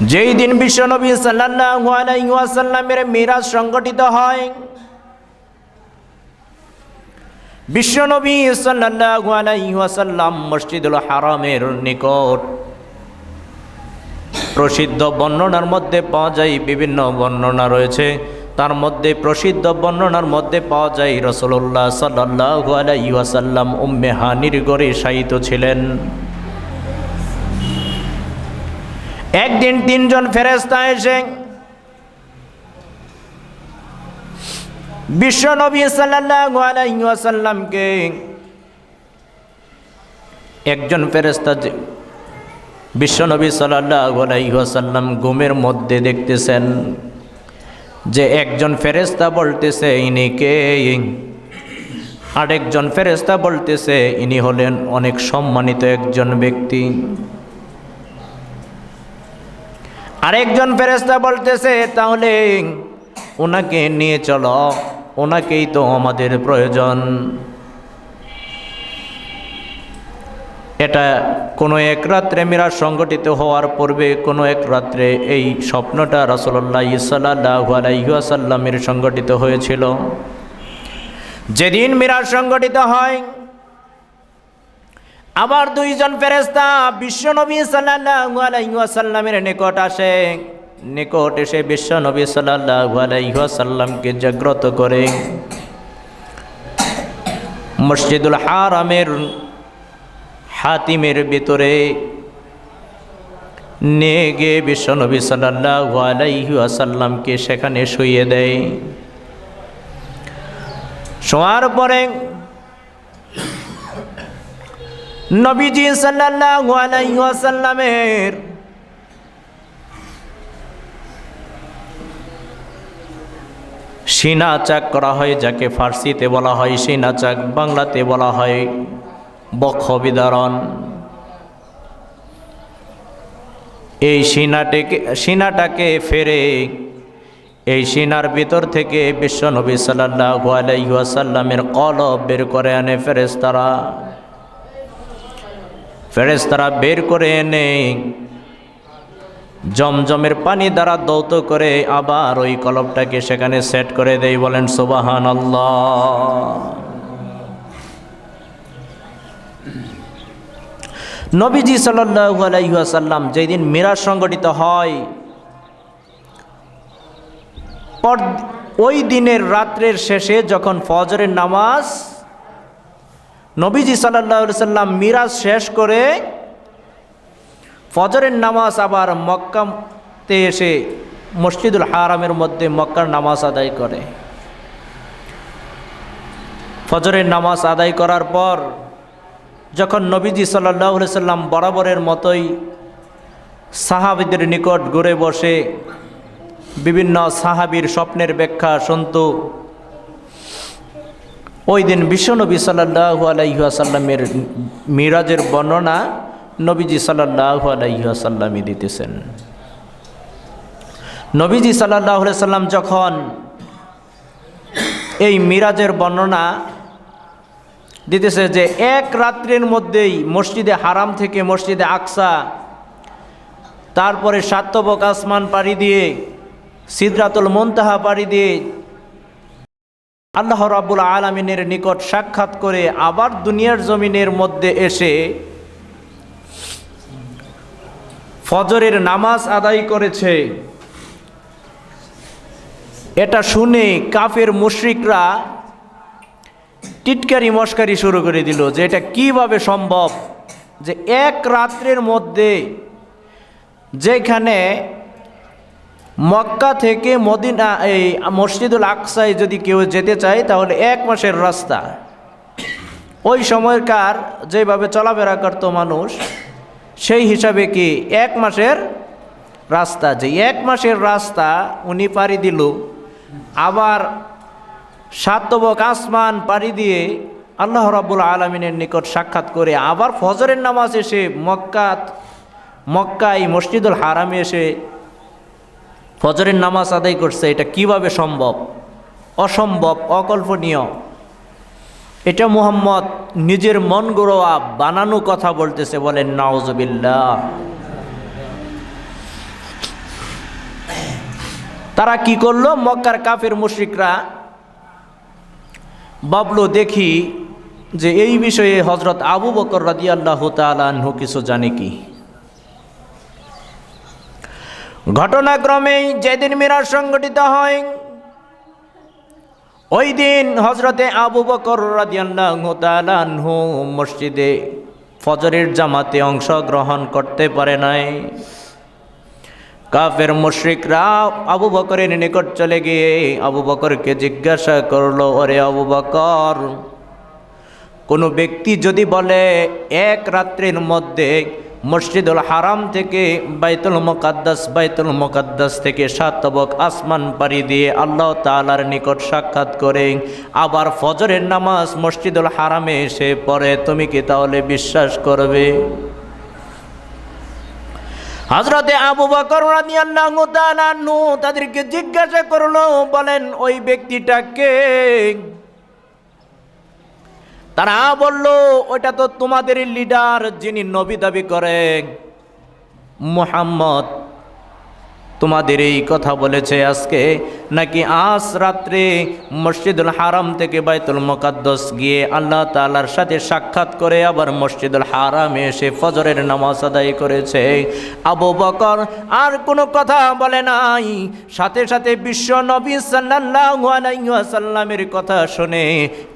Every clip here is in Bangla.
যেই দিন বিশ্বনবী ওয়াসাল্লামের মিরাজ সংগঠিত হয় বিশ্বনবী ওয়াসাল্লাম মসজিদুল হারামের নিকট প্রসিদ্ধ বর্ণনার মধ্যে পাওয়া যায় বিভিন্ন বর্ণনা রয়েছে। তার মধ্যে প্রসিদ্ধ বর্ণনার মধ্যে পাওয়া যায় রসুল্লাহ সাল্লাহু আলাইহি ওয়াসাল্লাম উম্মে হানির গড়ে শায়িত ছিলেন। একদিন তিনজন ফেরেস্তা এসে বিশ্বনবী সাল্লাল্লাহু আলাইহি ওয়াসাল্লামকে একজন ফেরেস্তা সাল্লাল্লাহু আলাইহি ওয়াসাল্লাম ঘুমের মধ্যে দেখতেছেন যে একজন ফেরেস্তা বলতেছে, ইনি কে? আরেকজন ফেরেস্তা বলতেছে, ইনি হলেন অনেক সম্মানিত একজন ব্যক্তি। আরেকজন ফেরেস্তা বলতেছে, তাহলে ওনাকে নিয়ে চলো ওনাকেই তো আমাদের প্রয়োজন। এটা কোনো এক রাত্রে মিরাজ সংগঠিত হওয়ার পূর্বে কোনো এক রাত্রে এই স্বপ্নটা রসল্লাহ ইসাল্লাহু আলাইসাল্লামের সংগঠিত হয়েছিল। যেদিন মিরাজ সংগঠিত হয় আবার দুইজন ফেরেস্তা বিশ্বনবী সাল্লাহু আলাইসাল্লামের নিকট আসে। নিকট এসে বিশ্বনবী সাল্লাহু আলাইসাল্লামকে জাগ্রত করে। মসজিদুল হারামের হাতিমের ভিতরে নিয়ে গিয়ে বিশ্বনবী সাল্লাহু আলাইহি সেখানে শুয়ে দেয়। শোয়ার পরে নবীজি সাল্লাহু আলাইহি আসাল্লামের সিনা চাক করা হয়, যাকে ফার্সিতে বলা হয় সিনা চাক, বাংলাতে বলা হয় বক্ষ বিদারণ। এই সিনাটাকে সিনাটাকে ফেরে এই সিনার ভিতর থেকে বিশ্ব বিশ্বনবী সাল্লাহু আলাইসাল্লামের কলব বের করে আনে ফেরেস্তারা ফেরেস্তারা বের করে এনে জমজমের পানি দ্বারা দৌত করে আবার ওই কলবটাকে সেখানে সেট করে দেয়, বলেন সুবাহান নবীজি সাল্লু যেদিন মিরাজ সংগঠিত হয় ওই দিনের রাত্রের শেষে যখন ফজরের নামাজ নবীজি সাল্লাহ সাল্লাম মিরাজ শেষ করে ফজরের নামাজ আবার মক্কাতে এসে মসজিদুল হারামের মধ্যে মক্কার নামাজ আদায় করে। ফজরের নামাজ আদায় করার পর যখন নবীজি সাল্লাহ সাল্লাম বরাবরের মতোই সাহাবিদের নিকট ঘুরে বসে বিভিন্ন সাহাবির স্বপ্নের ব্যাখ্যা শুনত ওই দিন বিশ্বনবী সাল্লাহু আলাইসাল্লামের মিরাজের বর্ণনা নবীজি সাল্লাহু আলাইসাল্লামই দিতেছেন। নবীজি সাল্লাহ সাল্লাম যখন এই মিরাজের বর্ণনা দিতেছে যে এক রাত্রের মধ্যেই মসজিদে হারাম থেকে মসজিদে আকসা, তারপরে সাত্তবক আসমান পাড়ি দিয়ে, সিদ্রাতুল মন্তাহা পাড়ি দিয়ে আল্লাহ রাবুল আলমিনের নিকট সাক্ষাৎ করে আবার দুনিয়ার জমিনের মধ্যে এসে ফজরের নামাজ আদায় করেছে। এটা শুনে কাফের মুশরিকরা টিটকারি মস্কারি শুরু করে দিল যে এটা কীভাবে সম্ভব যে এক রাত্রের মধ্যে যেখানে মক্কা থেকে মদিনা, এই মসজিদুল আকসায় যদি কেউ যেতে চায়, তাহলে এক মাসের রাস্তা। ওই সময়কার যেভাবে চলাফেরা করতো মানুষ, সেই হিসাবে কি এক মাসের রাস্তা? যে এক মাসের রাস্তা উনি পাড়ি দিল, আবার সাতবক আসমান পাড়ি দিয়ে আল্লাহ রাবুল আলমিনের নিকট সাক্ষাৎ করে আবার ফজরের নামাজ এসে মক্কাত, মক্কায় মসজিদুল হারামে এসে ফজরের নামাজ আদায় করছে, এটা কীভাবে সম্ভব? অসম্ভব, অকল্পনীয়। এটা মুহাম্মদ নিজের মন গড়োয়া বানানো কথা বলতেছে, বলেন নাওজবিল্লা তারা কি করল? মক্কার কাফের মুশরিকরা বাবলো দেখি যে এই বিষয়ে হজরত আবু বকর রাদিয়াল্লাহু তাআলাহু কিছু জানে কি? ঘটনাক্রমেই যেদিন মিরাজ সংগঠিত হয়, ওই দিন হজরতে আবু বকর রাদিয়াল্লাহু মসজিদে ফজরের জামাতে অংশগ্রহণ করতে পারে নাই। কাফের মুশরিকরা আবু বকরের নিকট চলে গিয়ে আবু বকরকে জিজ্ঞাসা করল, ওরে আবু বকর, কোনো ব্যক্তি যদি বলে, এক রাত্রির মধ্যে মসজিদুল হারাম থেকে বাইতুল মোকাদ্দাস বাইতুল মোকাদ্দাস থেকে সাতবক আসমান পাড়ি দিয়ে আল্লাহ তালার নিকট সাক্ষাৎ করে, আবার ফজরের নামাজ মসজিদুল হারামে এসে পড়ে, তুমি কি তাহলে বিশ্বাস করবে? হজরতে আবু বকর তাদেরকে জিজ্ঞাসা করল, বলেন, ওই ব্যক্তিটাকে তারা বলল ওটা তো তোমাদের লিডার যিনি নবী দাবি করেন মুহাম্মদ। তোমাদের এই কথা বলেছে আজকে। নাকি আজ রাত্রে মসজিদুল হারাম থেকে বাইতুল মোকাদ্দস গিয়ে আল্লাহ তালার সাথে সাক্ষাৎ করে আবার মসজিদুল হারামে এসে ফজরের নামাজ আদায় করেছে। আবু বকর আর কোনো কথা বলে নাই। সাথে সাথে বিশ্ব নবী সাল্লাল্লাহু কথা শুনে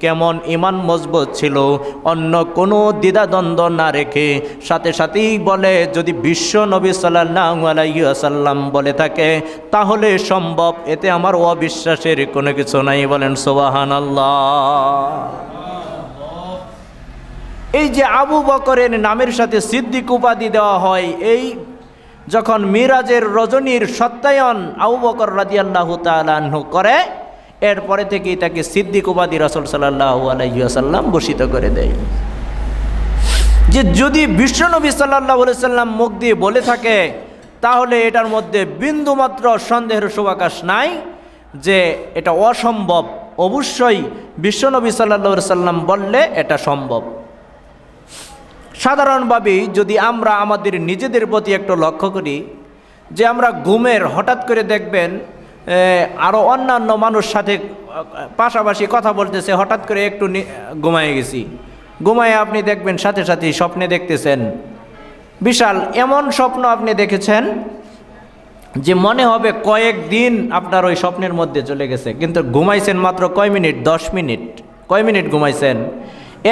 কেমন ইমান মজবুত ছিল। অন্য কোনো দ্বিধাদ্বন্দ্ব না রেখে সাথে সাথেই বলে, যদি বিশ্ব নবী সাল্লাল্লাহু আলাইহি ওয়াসাল্লাম বলে থাকে, তাহলে সম্ভব। এতে আমার অবিশ্বাসের কোনো কিছু নাই, বলেন সোবাহান এই যে আবু বকরের নামের সাথে সিদ্দিক উপাধি দেওয়া হয়, এই যখন মিরাজের রজনীর সত্যায়ন আবু বকর রাদিয়াল্লাহু তাআলাহু করে, এরপরে থেকেই তাকে সিদ্দিক উপাধি রাসূল সাল্লাল্লাহু আলাইহি ওয়াসাল্লাম ভূষিত করে দেয়। যে যদি বিশ্বনবী আলাইহি সাল্লাম মুখ দিয়ে বলে থাকে তাহলে এটার মধ্যে বিন্দুমাত্র সন্দেহের শুভাকাশ নাই যে এটা অসম্ভব। অবশ্যই বিশ্বনবী সাল্লা সাল্লাম বললে এটা সম্ভব। সাধারণভাবেই যদি আমরা আমাদের নিজেদের প্রতি একটু লক্ষ্য করি যে আমরা ঘুমের হঠাৎ করে দেখবেন আরও অন্যান্য মানুষ সাথে পাশাপাশি কথা বলতেছে, হঠাৎ করে একটু ঘুমায় গেছি। ঘুমায় আপনি দেখবেন সাথে সাথে স্বপ্নে দেখতেছেন। বিশাল, এমন স্বপ্ন আপনি দেখেছেন যে মনে হবে কয়েক দিন আপনার ওই স্বপ্নের মধ্যে চলে গেছে, কিন্তু ঘুমাইছেন মাত্র কয় মিনিট? দশ মিনিট। কয় মিনিট ঘুমাইছেন?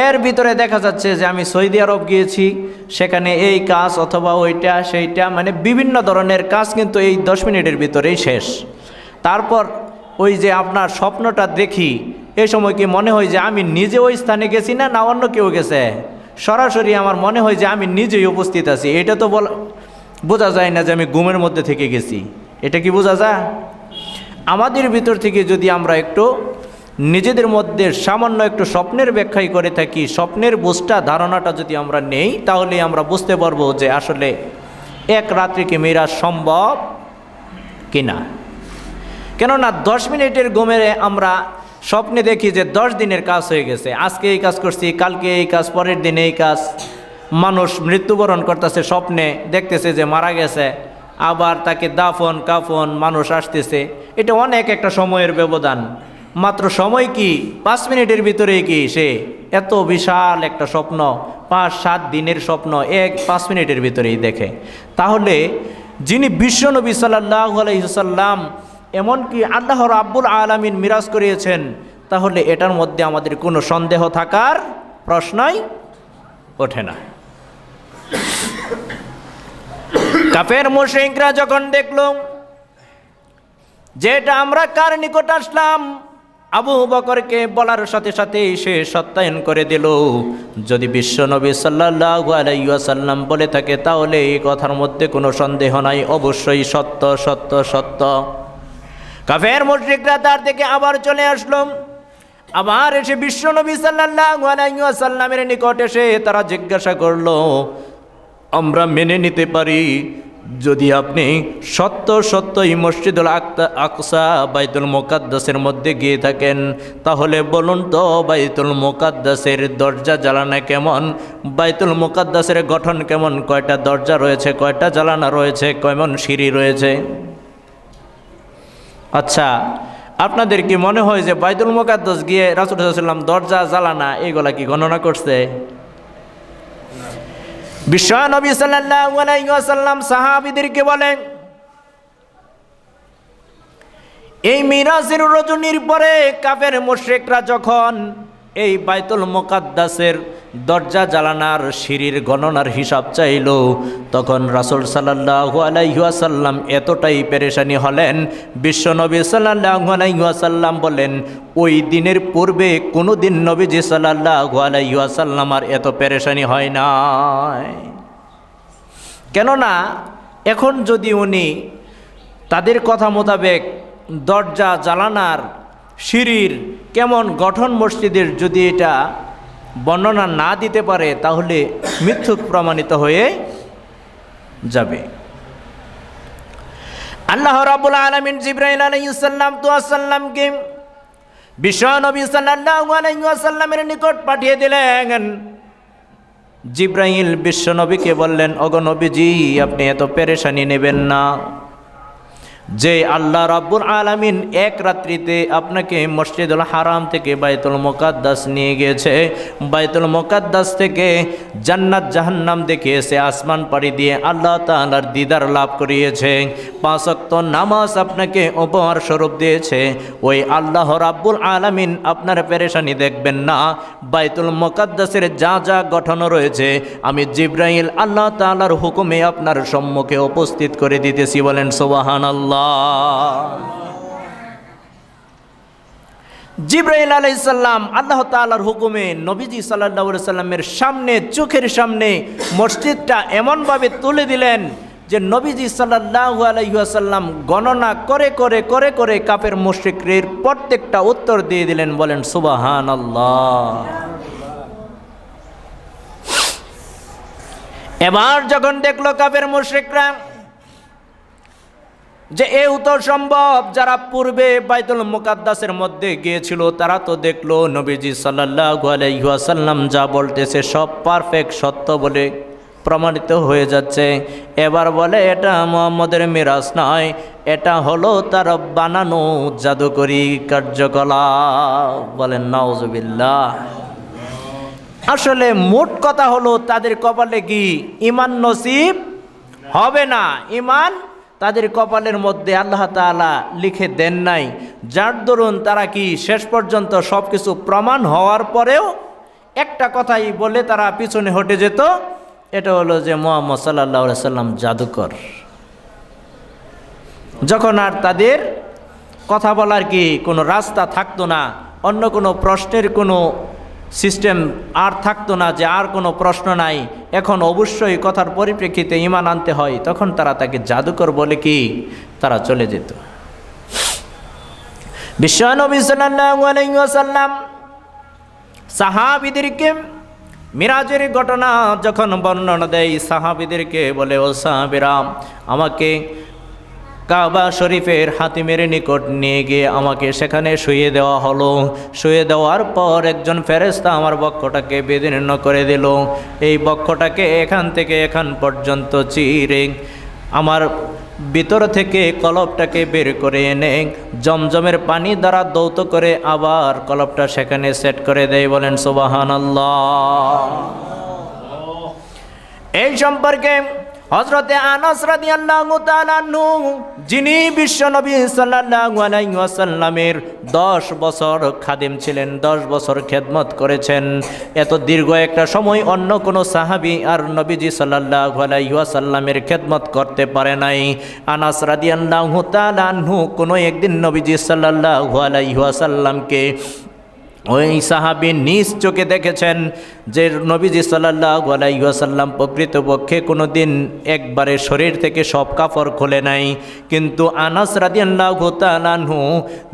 এর ভিতরে দেখা যাচ্ছে যে আমি সৌদি আরব গিয়েছি, সেখানে এই কাজ অথবা ওইটা, সেইটা মানে বিভিন্ন ধরনের কাজ কিন্তু এই দশ মিনিটের ভিতরেই শেষ। তারপর ওই যে আপনার স্বপ্নটা দেখি এই সময় কি মনে হয় যে আমি নিজে ওই স্থানে গেছি না না অন্য কেউ গেছে? সরাসরি আমার মনে হয় যে আমি নিজেই উপস্থিত আছি। এটা তো বলা বোঝা যায় না যে আমি ঘুমের মধ্যে থেকে গেছি। এটা কি বোঝা যায়? আমাদের ভিতর থেকে যদি আমরা একটু নিজেদের মধ্যে সামান্য একটু স্বপ্নের ব্যাখ্যাই করে থাকি, স্বপ্নের বুঝটা, ধারণাটা যদি আমরা নেই, তাহলে আমরা বুঝতে পারব যে আসলে এক রাত্রি কি মেয়েরা সম্ভব কিনা। কেননা দশ মিনিটের ঘুমের আমরা স্বপ্নে দেখি যে দশ দিনের কাজ হয়ে গেছে। আজকে এই কাজ করছি, কালকে এই কাজ, পরের দিন এই কাজ। মানুষ মৃত্যুবরণ করতেছে স্বপ্নে, দেখতেছে যে মারা গেছে। আবার তাকে দাফন, কাফন, মানুষ আসতেছে। এটা অনেক একটা সময়ের ব্যবধান। মাত্র সময় কি? পাঁচ মিনিটের ভিতরে কি সে? এত বিশাল একটা স্বপ্ন। পাঁচ, সাত দিনের স্বপ্ন এক, পাঁচ মিনিটের ভিতরেই দেখে। তাহলে যিনি বিশ্বনবী সাল্লাহ আলাইসাল্লাম এমনকি আল্লাহর আব্বুল আলমিন মিরাজ করিয়েছেন, তাহলে এটার মধ্যে আমাদের কোনো সন্দেহ থাকার প্রশ্নই ওঠে না। কাফের মুশরিকরা যখন দেখল, যেটা আমরা কার নিকট আসলাম, আবু বকরকে বলার সাথে সাথে সে সত্যায়ন করে দিল। যদি বিশ্বনবী সাল্লাহ আলাইসাল্লাম বলে থাকে, তাহলে এই কথার মধ্যে কোনো সন্দেহ নাই, অবশ্যই সত্য সত্য সত্য। কাফের মুশরিকরা তার থেকে আবার চলে আসলো। আবার এসে বিশ্বনবী সাল্লাল্লাহু আলাইহি ওয়াসাল্লামের নিকট এসে তারা জিজ্ঞাসা করল, আমরা মেনে নিতে পারি যদি আপনি সত্য সত্যই মসজিদুল আক্তা আকসা, বাইতুল মোকাদ্দাসের মধ্যে গিয়ে থাকেন। তাহলে বলুন তো, বাইতুল মোকাদ্দাসের দরজা জ্বালানা কেমন? বাইতুল মোকাদ্দাসের গঠন কেমন? কয়টা দরজা রয়েছে, কয়টা জ্বালানা রয়েছে, কেমন সিঁড়ি রয়েছে? আচ্ছা আপনাদের কি মনে হয় যে বাইদুল মোকাদ্দস গিয়ে রাসুলাম দরজা জ্বালানা এইগুলা কি গণনা করছে? বিশ্ব নবী সাল্লাম সাহাবিদেরকে বলেন, এই মিরাজের রজনীর পরে কাফের মোশেকরা যখন এই বাইতুল মোকাদ্দাসের দরজা জ্বালানার সিঁড়ির গণনার হিসাব চাইল। তখন রাসুল সাল্লাহু আলাইহাসাল্লাম এতটাই পেরেশানি হলেন বিশ্বনবী সাল্লাহু আলাইহাসাল্লাম বলেন, ওই দিনের পূর্বে কোনো দিন নবীজি সাল্লাহু আলাইহাসাল্লাম আর এত পেরেশানি হয় নাই। কেননা, এখন যদি উনি তাদের কথা মোতাবেক দরজা জ্বালানার সিঁড়ির কেমন গঠন মসজিদের যদি এটা বর্ণনা না দিতে পারে, তাহলে মিথ্যুক প্রমাণিত হয়ে যাবে। আল্লাহ রাবুল আলমিন জিব্রাহিল আলাইসাল্লাম তো আসাল্লামকে বিশ্ব নবী ওয়াসাল্লামের নিকট পাঠিয়ে দিলেন। জিব্রাহিল বিশ্বনবীকে বললেন অগনবীজি আপনি এত পেরেশানি নেবেন না। যে আল্লাহ রাব্বুল আলামিন এক রাত্রিতে আপনাকে মসজিদুল হারাম থেকে বাইতুল মোকাদ্দাস নিয়ে গিয়েছে। বাইতুল মোকাদ্দাস থেকে জান্নাত জাহান্নাম দেখিয়েছে আসমান পাড়ি দিয়ে আল্লাহ তাআলার দিদার লাভ করিয়েছে। পাঁচক্ত নামাজ আপনাকে উপহার স্বরূপ দিয়েছে। ওই আল্লাহ রাব্বুল আলামিন আপনার পেরেশানি দেখবেন না। বাইতুল মোকাদ্দাসের যা যা গঠন রয়েছে, আমি জিব্রাইল আল্লাহ তাআলার হুকুমে আপনার সম্মুখে উপস্থিত করে দিতেছি। বলেন সোবাহান আল্লাহ জিব্রাইল আলাইসাল্লাম আল্লাহ তাআলার হুকুমে নবীজি সাল্লাহ সাল্লামের সামনে, চোখের সামনে মসজিদটা এমনভাবে তুলে দিলেন যে নবীজি সাল্লাহ আলাইসাল্লাম গণনা করে করে করে করে কাপের মুশ্রিকের প্রত্যেকটা উত্তর দিয়ে দিলেন, বলেন সুবাহান আল্লাহ এবার যখন দেখল কাপের মুশ্রিকরা যে এ উত্তর সম্ভব, যারা পূর্বে বাইতুল মুকাদ্দাসের মধ্যে গিয়েছিল, তারা তো দেখল নবীজি সাল্লাল্লাহু আলাইহি ওয়াসাল্লাম যা বলতেছে সব পারফেক্ট সত্য বলে প্রমাণিত হয়ে যাচ্ছে। এবার বলে, এটা মোহাম্মদের মিরাজ নয়, এটা হলো তার বানানো জাদুকরি কার্যকলাপ। বলেন, নাউজুবিল্লাহ। আসলে মোট কথা হলো, তাদের কপালে কি ইমান নসিব? হবে না। ইমান তাদের কপালের মধ্যে আল্লাহ তাআলা লিখে দেন নাই। যার দরুন তারা কি শেষ পর্যন্ত সব কিছু প্রমাণ হওয়ার পরেও একটা কথাই বলে তারা পিছনে হটে যেত, এটা হলো যে মোহাম্মদ সাল্লাহ সাল্লাম জাদুকর। যখন আর তাদের কথা বলার কি কোনো রাস্তা থাকতো না, অন্য কোনো প্রশ্নের কোনো সিস্টেম আর থাকতো না যে আর কোনো প্রশ্ন নাই। এখন অবশ্যই কথার পরিপ্রেক্ষিতে ইমান আনতে হয়, তখন তারা তাকে জাদুকর বলে কি? তারা চলে যেত। বিশ্বনবী সাহাবিদেরকে মিরাজের ঘটনা যখন বর্ণনা দেয়, সাহাবিদেরকে বলে, ও সাহাবিরাম আমাকে কাবা শরীফের হাতিমের নিকট নিয়ে গিয়ে আমাকে সেখানে শুয়ে দেওয়া হলো। শুয়ে দেওয়ার পর একজন ফেরেস্তা আমার বক্ষটাকে বিদীর্ণ করে দিল। এই বক্ষটাকে এখান থেকে এখান পর্যন্ত চিরে আমার ভিতর থেকে কলপটাকে বের করে এনে জমজমের পানি দ্বারা দৌত করে আবার কলপটা সেখানে সেট করে দেয় বলেন সুবাহান এই সম্পর্কে হজরতে আনাস রাদিয়াল্লাহু তাআলা নু যিনি বিশ্বনবী সাল্লাল্লাহু আলাইহি ওয়াসাল্লামের 10 বছর খাদেম ছিলেন 10 বছর খেদমত করেছেন। এত দীর্ঘ একটা সময় অন্য কোনো সাহাবী আর নবীজি সাল্লাল্লাহু আলাইহি ওয়াসাল্লামের খেদমত করতে পারে নাই। আনাস রাদিয়াল্লাহু তাআলা নু কোনো একদিন নবীজি সাল্লাল্লাহু আলাইহি ওয়াসাল্লামকে ওই সাহাবি নিজ চোখে দেখেছেন যে নবীজি সাল্লাহ আলাইসাল্লাম প্রকৃতপক্ষে কোনো দিন একবারে শরীর থেকে সব কাপড় খোলে নাই। কিন্তু আনাস রাদিয়াল্লাহ তালানহু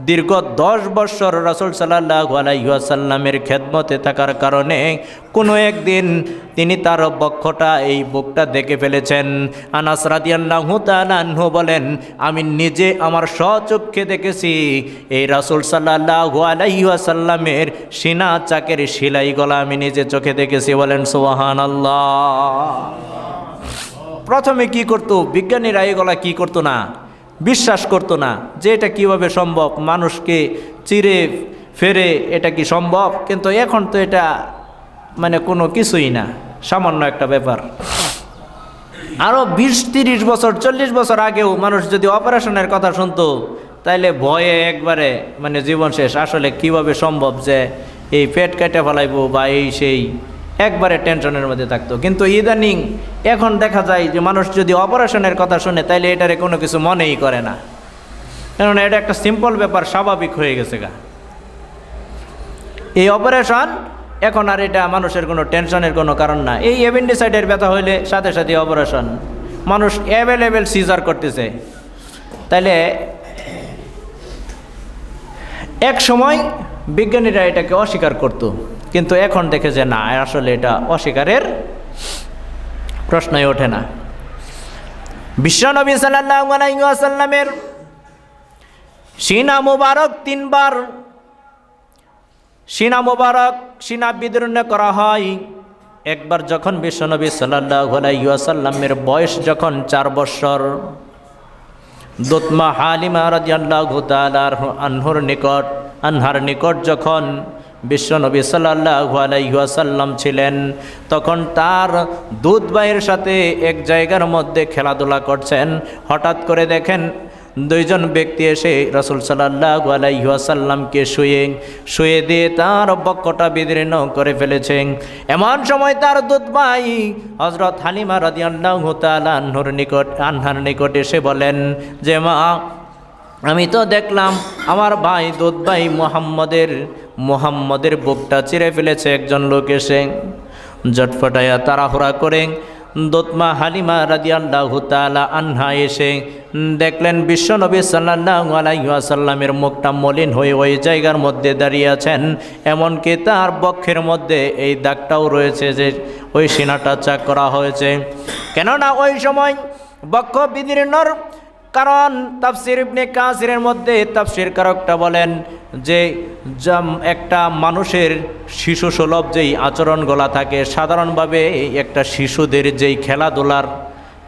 দীর্ঘ দশ বৎসর রসুল সাল্লাহ আলাইসাল্লামের খেদমতে থাকার কারণে কোনো একদিন তিনি তার বক্ষটা এই বুকটা দেখে ফেলেছেন। আনাস রাদিয়াল্লাহু তালানহু বলেন, আমি নিজে আমার স্বচক্ষে দেখেছি, এই রাসুল সাল্লাহ আলাইসাল্লামের সিনা চাকের সিলাই গলা আমি নিজে চোখে দেখেছি, বলেন সোহান আল্লাহ প্রথমে কি করতো? বিজ্ঞানীরা গলা কি করতো না? বিশ্বাস করতো না যে এটা কীভাবে সম্ভব? মানুষকে চিরে ফেরে এটা কি সম্ভব? কিন্তু এখন তো এটা মানে কোনো কিছুই না, সামান্য একটা ব্যাপার। আরও বিশ, তিরিশ বছর, চল্লিশ বছর আগেও মানুষ যদি অপারেশনের কথা শুনতো তাইলে ভয়ে একবারে মানে জীবন শেষ। আসলে কীভাবে সম্ভব যে এই পেট কেটে ফেলাইবো বা এই সেই একবারে টেনশনের মধ্যে থাকতো। কিন্তু ইদানিং এখন দেখা যায় যে মানুষ যদি অপারেশনের কথা শুনে, তাইলে এটারে কোনো কিছু মনেই করে না। কেননা এটা একটা সিম্পল ব্যাপার, স্বাভাবিক হয়ে গেছে গা। এই অপারেশন এখন আর এটা মানুষের কোনো টেনশনের কোনো কারণ না। এই অ্যাপেন্ডিসাইডের ব্যথা হইলে সাথে সাথে অপারেশন। মানুষ অ্যাভেলেবেল সিজার করতেছে। তাইলে এক সময় বিজ্ঞানীরা এটাকে অস্বীকার করত, কিন্তু এখন দেখে যে না, আসলে এটা অস্বীকারের প্রশ্নই ওঠে না। বিশ্বনবী ওয়াসাল্লামের সিনা মুবারক তিনবার, সিনা মোবারক সিনা বিদীর্ণ করা হয়। একবার যখন বিশ্বনবী সাল্লাহ আলাইসাল্লামের বয়স যখন চার বৎসর দোতমা হালিমা রাজিয়াল্লাহ তালার নিকট, আনহার নিকট যখন বিশ্বনবী সাল্লাহ আলাইসাল্লাম ছিলেন, তখন তার দুধ ভাইয়ের সাথে এক জায়গার মধ্যে খেলাধুলা করছেন। হঠাৎ করে দেখেন দুইজন ব্যক্তি এসে রসুল সাল্লাহ আলাইসাল্লামকে শুয়ে শুয়ে দিয়ে তার বক্ষটা বিদীর্ণ করে ফেলেছেন। এমন সময় তার দুধ ভাই হজরত হালিমা রাদিয়াল্লাহ তাআলা আনহুর নিকট, আনহার নিকট এসে বলেন, যে মা, আমি তো দেখলাম আমার ভাই দুধ ভাই মোহাম্মদের মোহাম্মদের বুকটা চিরে ফেলেছে একজন লোক এসে। জটফটাইয়া তাড়াহুড়া করে দোতমা হালিমা রাদিয়াল্লাহু তাআলা আনহা এসে দেখলেন বিশ্বনবী সাল্লাহ আলাইসাল্লামের মুখটা মলিন হয়ে ওই জায়গার মধ্যে দাঁড়িয়ে আছেন, এমনকি তার বক্ষের মধ্যে এই দাগটাও রয়েছে যে ওই সিনাটা চাক করা হয়েছে। কেননা ওই সময় বক্ষ বিদীর্ণর কারণ তাফসির ইবনে কাসিরের মধ্যে তাফসির কারকটা বলেন যে একটা মানুষের শিশু সুলভ যেই আচরণগুলা থাকে, সাধারণভাবে একটা শিশুদের যেই খেলাধুলার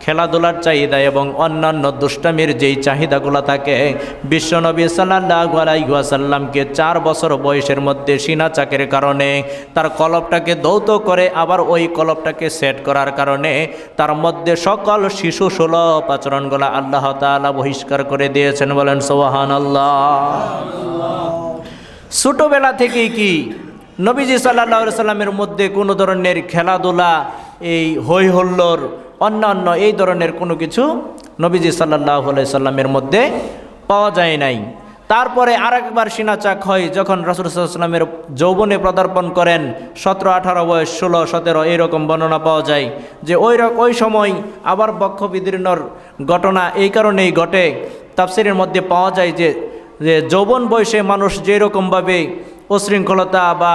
খেলাধুলার চাহিদা এবং অন্যান্য দুষ্টামির যেই চাহিদাগুলো থাকে বিশ্বনবী সাল্লাহ আলাইসাল্লামকে চার বছর বয়সের মধ্যে সিনা চাকের কারণে তার কলপটাকে দৌত করে আবার ওই কলপটাকে সেট করার কারণে তার মধ্যে সকল শিশু সুলভ আচরণগুলো আল্লাহ তাআলা বহিষ্কার করে দিয়েছেন বলেন সোহান আল্লাহ ছোটোবেলা থেকেই কি নবীজি সাল্লাহ সাল্লামের মধ্যে কোনো ধরনের খেলাধুলা, এই হই হল্লোর অন্যান্য এই ধরনের কোনো কিছু নবীজি সাল্লাহ সাল্লামের মধ্যে পাওয়া যায় নাই। তারপরে আরেকবার সিনাচাক হয়, যখন রসুলামের যৌবনে পদার্পণ করেন, সতেরো, আঠারো বয়স, ষোলো, সতেরো এইরকম বর্ণনা পাওয়া যায় যে ওই ওই সময় আবার বক্ষ বিদীর্ণর ঘটনা এই কারণেই ঘটে। তাফসিরের মধ্যে পাওয়া যায় যে যে যৌবন বয়সে মানুষ যেরকমভাবে উশৃঙ্খলতা বা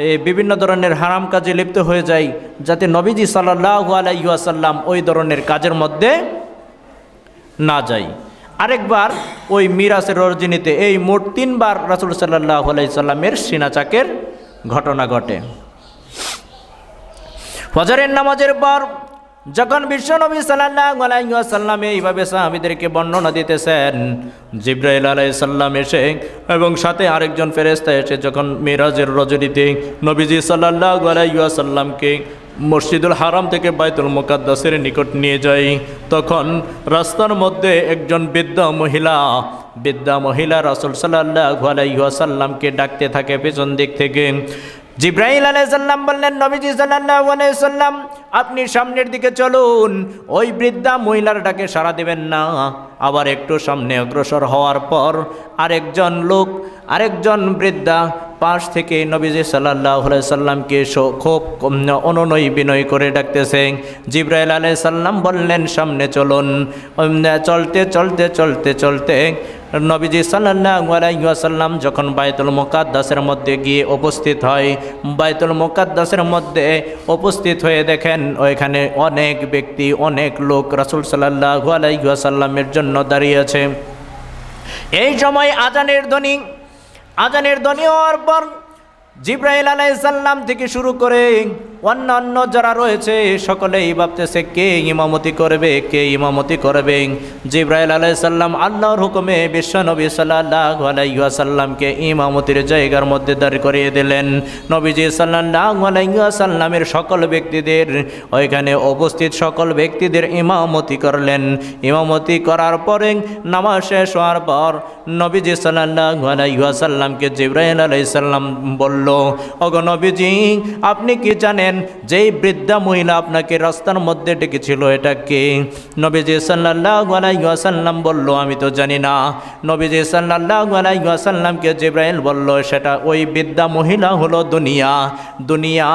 বিভিন্ন ধরনের হারাম কাজে লিপ্ত হয়ে যাই যাতে নবীজি সাল্লাহ আলাইসাল্লাম ওই ধরনের কাজের মধ্যে না যাই আরেকবার ওই মিরাসের রজনীতে এই মোট তিনবার রাসুল সাল্লাহ আলাইসাল্লামের সিনাচাকের ঘটনা ঘটে। ফজরের নামাজের পর যখন সাল্লাল্লাহু আলাইহি ওয়াসাল্লাম এইভাবে সাহাবীদেরকে বর্ণনা দিতেছেন, জিব্রাইল আলাইহিস সাল্লাম এসে এবং সাথে আরেকজন ফেরেস্তা এসে যখন মিরাজের রজনীতে নবীজি সাল্লাল্লাহু আলাইহি ওয়াসাল্লামকে মসজিদুল হারাম থেকে বাইতুল মুকাদ্দাসের নিকট নিয়ে যাই তখন রাস্তার মধ্যে একজন বৃদ্ধা মহিলা বৃদ্ধা মহিলা রাসূল সাল্লাল্লাহু আলাইহি ওয়াসাল্লামকে ডাকতে থাকে পেছন দিক থেকে। জিব্রাহিল আলাইসাল্লাম বললেন, নবীজি সাল্লাম, আপনি সামনের দিকে চলুন, ওই বৃদ্ধা মহিলার ডাকে সাড়া দেবেন না। আবার একটু সামনে অগ্রসর হওয়ার পর আরেকজন লোক, আরেকজন বৃদ্ধা পাশ থেকে নবীজি আলাইহি সাল্লামকে খুব অনুনয় বিনয় করে ডাকতেছেন। জিব্রাইল আলাইহিস সাল্লাম বললেন, সামনে চলুন। চলতে চলতে চলতে চলতে নবীজি ওয়াসাল্লাম যখন বাইতুল মোকাদ্দাসের মধ্যে গিয়ে উপস্থিত হয়, বাইতুল মোকাদ্দাসের মধ্যে উপস্থিত হয়ে দেখেন, ওইখানে অনেক ব্যক্তি, অনেক লোক রাসূল সাল্লাল্লাহু আলাইহি ওয়াসাল্লামের জন্য দাঁড়িয়ে আছে। এই সময় আজানের ধ্বনি আজানের হওয়ার পর জিব্রাইল আলাইসাল্লাম থেকে শুরু করে অন্যান্য যারা রয়েছে, সকলেই ভাবতেছে কে ইমামতি করবে, কে ইমামতি করবে। জিব্রাইল আলাইসাল্লাম আল্লাহর হুকুমে বিশ্ব নবী সাল্লাহ আলাইসাল্লামকে ইমামতির জায়গার মধ্যে দাঁড় করিয়ে দিলেন। নবীজি সাল্লাহ আলাইসাল্লামের সকল ব্যক্তিদের, ওইখানে উপস্থিত সকল ব্যক্তিদের ইমামতি করলেন। ইমামতি করার পরে নামাজ শেষ হওয়ার পর নবীজি সাল্লাহ আলাইসাল্লামকে জিব্রাইল আলাইসাল্লাম বলল অগ নবীজি, আপনি কি জানেন যেই বৃদ্ধা মহিলা আপনাকে রাস্তার মধ্যে ডেকেছিল, এটা কে? নবীজি সাল্লাহ আলাইসাল্লাম বলল, আমি তো জানি না। নবীজি সাল্লাহ আলাইসাল্লামকে জিব্রাইল বলল, সেটা ওই বৃদ্ধা মহিলা হলো দুনিয়া। দুনিয়া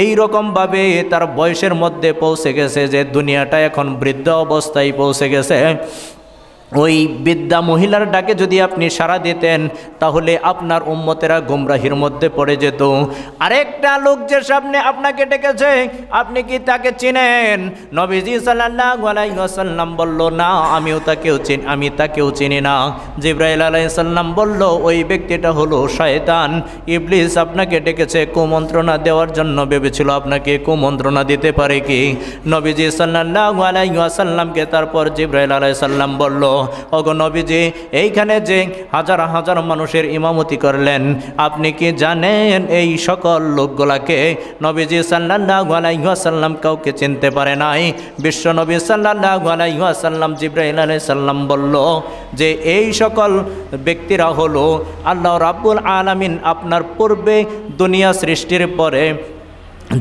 এই রকমভাবে তার বয়সের মধ্যে পৌঁছে গেছে যে দুনিয়াটা এখন বৃদ্ধ অবস্থায় পৌঁছে গেছে। ওই বিদ্যা মহিলার ডাকে যদি আপনি সাড়া দিতেন, তাহলে আপনার উম্মতেরা গুমরাহির মধ্যে পড়ে যেত। আরেকটা লোক যে সামনে আপনাকে ডেকেছে, আপনি কি তাকে চিনেন? নবীজি সাল্লাম বলল, না, আমিও তাকেও চিন, আমি তাকেও চিনি না। জিব্রাইল আলাইসাল্লাম বলল, ওই ব্যক্তিটা হলো শয়তান। ইবলিস আপনাকে ডেকেছে, কুমন্ত্রণা দেওয়ার জন্য ভেবেছিল আপনাকে কুমন্ত্রণা দিতে পারে কি? নবীজি সাল্লাহ আলাইসাল্লামকে তারপর জিব্রাইল আলাইসাল্লাম বলল ওগো নবীজি, এইখানে যে হাজার হাজার মানুষের ইমামতি করলেন, আপনি কি জানেন এই সকল লোকগুলাকে নবীজি সাল্লাহ আলাইসাল্লাম কাউকে চিনতে পারে নাই? বিশ্ব নবী সাল্লাহ আলাইসাল্লাম জিব্রাহিল আলাইসাল্লাম বলল যে, এই সকল ব্যক্তিরা হলো আল্লাহ রাব্বুল আলামিন আপনার পূর্বে দুনিয়া সৃষ্টির পরে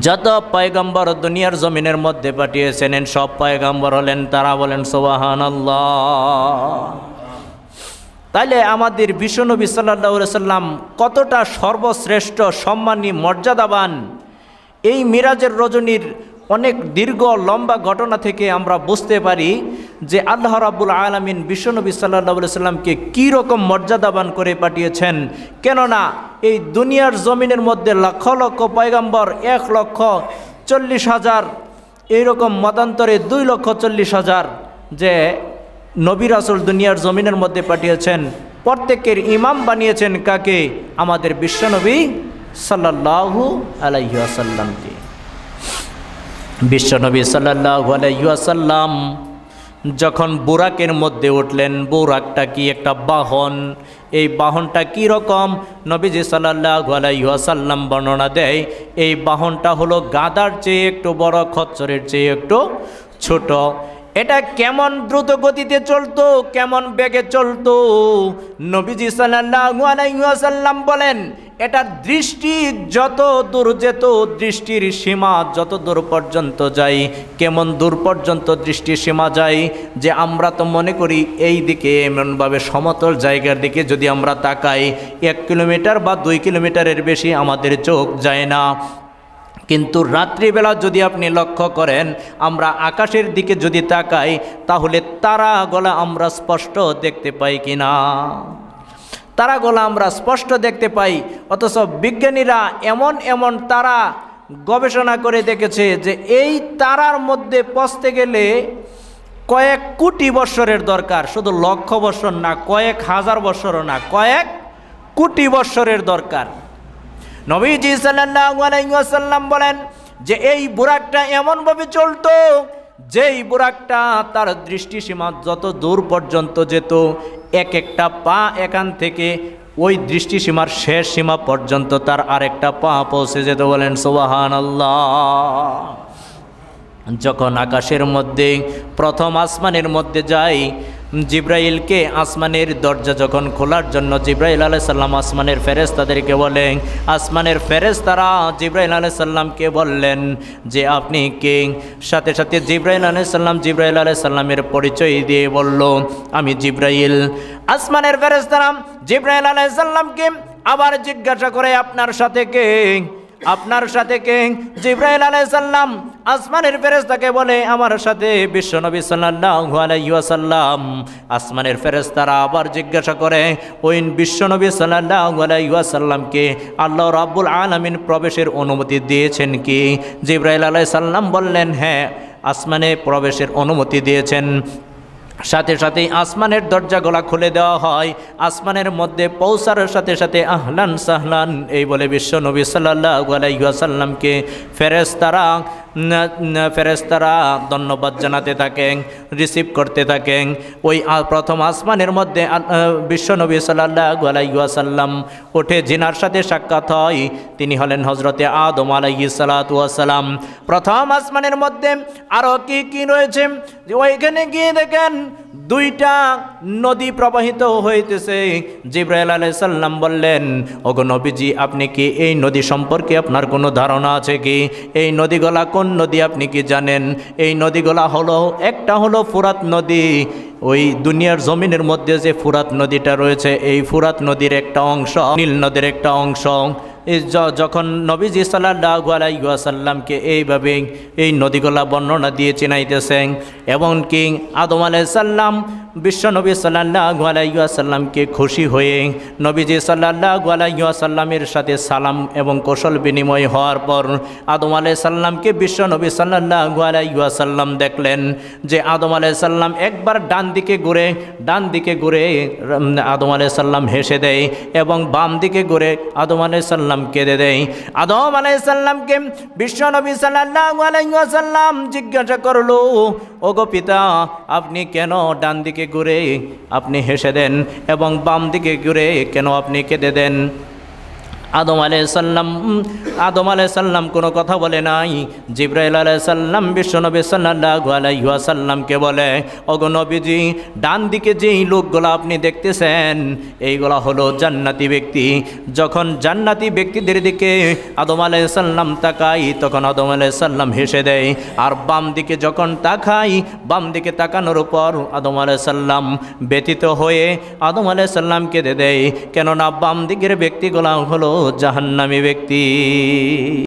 যত পয়গম্বর দুনিয়ার জমিনের মধ্যে পাঠিয়েছেন সব পয়গম্বর হলেন, তারা বলেন সোবাহান তাইলে আমাদের বিশ্বনবী সাল্লা সাল্লাম কতটা সর্বশ্রেষ্ঠ, সম্মানী, মর্যাদাবান এই মিরাজের রজনীর অনেক দীর্ঘ, লম্বা ঘটনা থেকে আমরা বুঝতে পারি যে আল্লাহ রাবুল আলমিন বিশ্বনবী সাল্লাহ সাল্লামকে কী রকম মর্যাদাবান করে পাঠিয়েছেন। কেননা এই দুনিয়ার জমিনের মধ্যে লক্ষ লক্ষ পয়গাম্বর, এক লক্ষ চল্লিশ হাজার, এইরকম মতান্তরে দুই লক্ষ চল্লিশ হাজার যে নবী রাসুল দুনিয়ার জমিনের মধ্যে পাঠিয়েছেন। প্রত্যেকের ইমাম বানিয়েছেন কাকে? আমাদের বিশ্বনবী সাল্লাহু আলাইসাল্লামকে বিশ্বনবী সাল্লাসাল্লাম যখন বোরাকের মধ্যে উঠলেন, বুরাকটা কি একটা বাহন? এই বাহনটা কি রকম? নবীজি সাল্লাহ আলাইসাল্লাম বর্ণনা দেয়, এই বাহনটা হলো গাদার চেয়ে একটু বড়, খচ্চরের চেয়ে একটু ছোট। এটা কেমন দ্রুত গতিতে চলতো, কেমন বেগে চলতো? নবীজি সাল্লাম বলেন এটার দৃষ্টি যত দূর যেত, দৃষ্টির সীমা যত দূর পর্যন্ত যাই কেমন দূর পর্যন্ত দৃষ্টির সীমা যায়, যে আমরা তো মনে করি এই দিকে এমনভাবে সমতল জায়গার দিকে যদি আমরা তাকাই, এক কিলোমিটার বা দুই কিলোমিটারের বেশি আমাদের চোখ যায় না। কিন্তু রাত্রিবেলা যদি আপনি লক্ষ্য করেন, আমরা আকাশের দিকে যদি তাকাই, তাহলে তারা গলা আমরা স্পষ্ট দেখতে পাই কি না তারা গলা আমরা স্পষ্ট দেখতে পাই, অথচ বিজ্ঞানীরা এমন এমন তারা গবেষণা করে দেখেছে যে এই তারার মধ্যে পচতে গেলে কয়েক কোটি বৎসরের দরকার। শুধু লক্ষ বৎসর না, কয়েক হাজার বৎসরও না, কয়েক কোটি বৎসরের দরকার। নবীজি সাল্লাম বলেন যে এই বুরাকটা এমনভাবে চলতো, যেই বুরাকটা তার দৃষ্টিসীমা যত দূর পর্যন্ত যেত, এক একটা পা এখান থেকে ওই দৃষ্টিসীমার শেষ সীমা পর্যন্ত তার আরেকটা পা পৌঁছে যেত বলেন সোবাহান আল্লাহ যখন আকাশের মধ্যে, প্রথম আসমানের মধ্যে যাই জিব্রাইলকে আসমানের দরজা যখন খোলার জন্য জিব্রাইল আলাইসাল্লাম আসমানের ফেরেজ তাদেরকে বলেন, আসমানের ফেরেস তারা জিব্রাইল আলাইসাল্লামকে বললেন যে আপনি কে? সাথে সাথে জিব্রাইল আলাইসাল্লাম জিব্রাইল আলাইসাল্লামের পরিচয় দিয়ে বলল, আমি জিব্রাইল। আসমানের ফেরেস তারা জিব্রাইল আলাইসাল্লামকে আবার জিজ্ঞাসা করে, আপনার সাথে কে? আপনার সাথে কে? জিব্রাইল আলাইসাল্লাম আসমানের ফেরেস্তাকে বলে, আমার সাথে বিশ্বনবী সাল্লাল্লাহু আলাইহি ওয়াসাল্লাম। আসমানের ফেরেস্তারা আবার জিজ্ঞাসা করে, ওই বিশ্বনবী সাল্লাল্লাহু আলাইহি ওয়াসাল্লামকে আল্লাহ রাব্বুল আলামিন প্রবেশের অনুমতি দিয়েছেন কি? জিব্রাইল আলাইহিস সালাম বললেন হ্যাঁ আসমানে প্রবেশের অনুমতি দিয়েছেন। সাথে সাথে আসমানের দরজা দরজাগুলা খুলে দেওয়া হয়। আসমানের মধ্যে পৌঁছার সাথে সাথে আহলান সাহলান এই বলে বিশ্ব নবী সাল্লাহ আলাইসাল্লামকে ফেরেস্তারা ফেরেস্তারা ধন্যবাদ জানাতে থাকেন রিসিভ করতে থাকেন। ওই প্রথম আসমানের মধ্যে আ- আ, বিশ্ব নবী সাল্লাহ আলাইসাল্লাম ওঠে জিনার সাথে সাক্ষাৎ হয়। তিনি হলেন হজরতে আদম আলাইহি সালাম প্রথম আসমানের মধ্যে আরও কি কি রয়েছে? ওইখানে গিয়ে দেখেন দুইটা নদী প্রবাহিত হইতেছে। জিব্রাইল আলাইসাল্লাম বললেন, ওগো নবীজি, আপনি কি এই নদী সম্পর্কে আপনার কোনো ধারণা আছে কি? এই নদীগুলা কোন নদী আপনি কি জানেন? এই নদীগুলা হলো, একটা হলো ফুরাত নদী। ওই দুনিয়ার জমিনের মধ্যে যে ফুরাত নদীটা রয়েছে, এই ফুরাত নদীর একটা অংশ, নীল নদীর একটা অংশ। যখন নবীজি সাল্লাহু আলাইসাল্লামকে এইভাবে এই নদীগুলা বর্ণনা দিয়ে চিনাইতেছেন এবং কি আদম আলাইসাল্লাম বিশ্ব নবী সাল্লাহু আলাইসাল্লামকে খুশি হয়ে নবীজি সাল্লাহু আলাইসাল্লামের সাথে সালাম এবং কৌশল বিনিময় হওয়ার পর আদম আলাইসাল্লামকে বিশ্ব নবী সাল্লাহু আলাইসাল্লাম দেখলেন যে আদম আলাইসাল্লাম একবার ডান দিকে ঘুরে, ডান দিকে ঘুরে আদম আলাইসাল্লাম হেসে দেয় এবং বাম দিকে ঘুরে আদম আলাইসাল্লাম কেঁদে দেয়। আদম আলাই আলাইসাল্লামকে বিশ্ব নবী সাল্লাহু আলাইসাল্লাম জিজ্ঞাসা করল ও গো পিতা, আপনি কেন ডান দিকে ঘুরে আপনি হেসে দেন এবং বাম দিকে ঘুরে কেন আপনি কেঁদে দেন? আদম আলাইসাল্লাম আদম আলাইসাল্লাম কোনো কথা বলে নাই। জিব্রাইল আলাইসাল্লাম বিশ্বনবী সাল্লাহু আলাইসাল্লামকে বলে, ওগো নবীজি, ডান দিকে যেই লোকগুলো আপনি দেখতেছেন, এইগুলা হলো জান্নাতি ব্যক্তি। যখন জান্নাতি ব্যক্তিদের দিকে আদম আলাইসাল্লাম তাকাই তখন আদম আলাইসাল্লাম হেসে দেয়, আর বাম দিকে যখন তাকাই, বাম দিকে তাকানোর উপর আদম আলাইসাল্লাম ব্যতীত হয়ে আদম আলাইসাল্লাম কেঁদে দেয়। কেননা বাম দিকের ব্যক্তিগুলা হলো জাহান্নামী ব্যক্তি।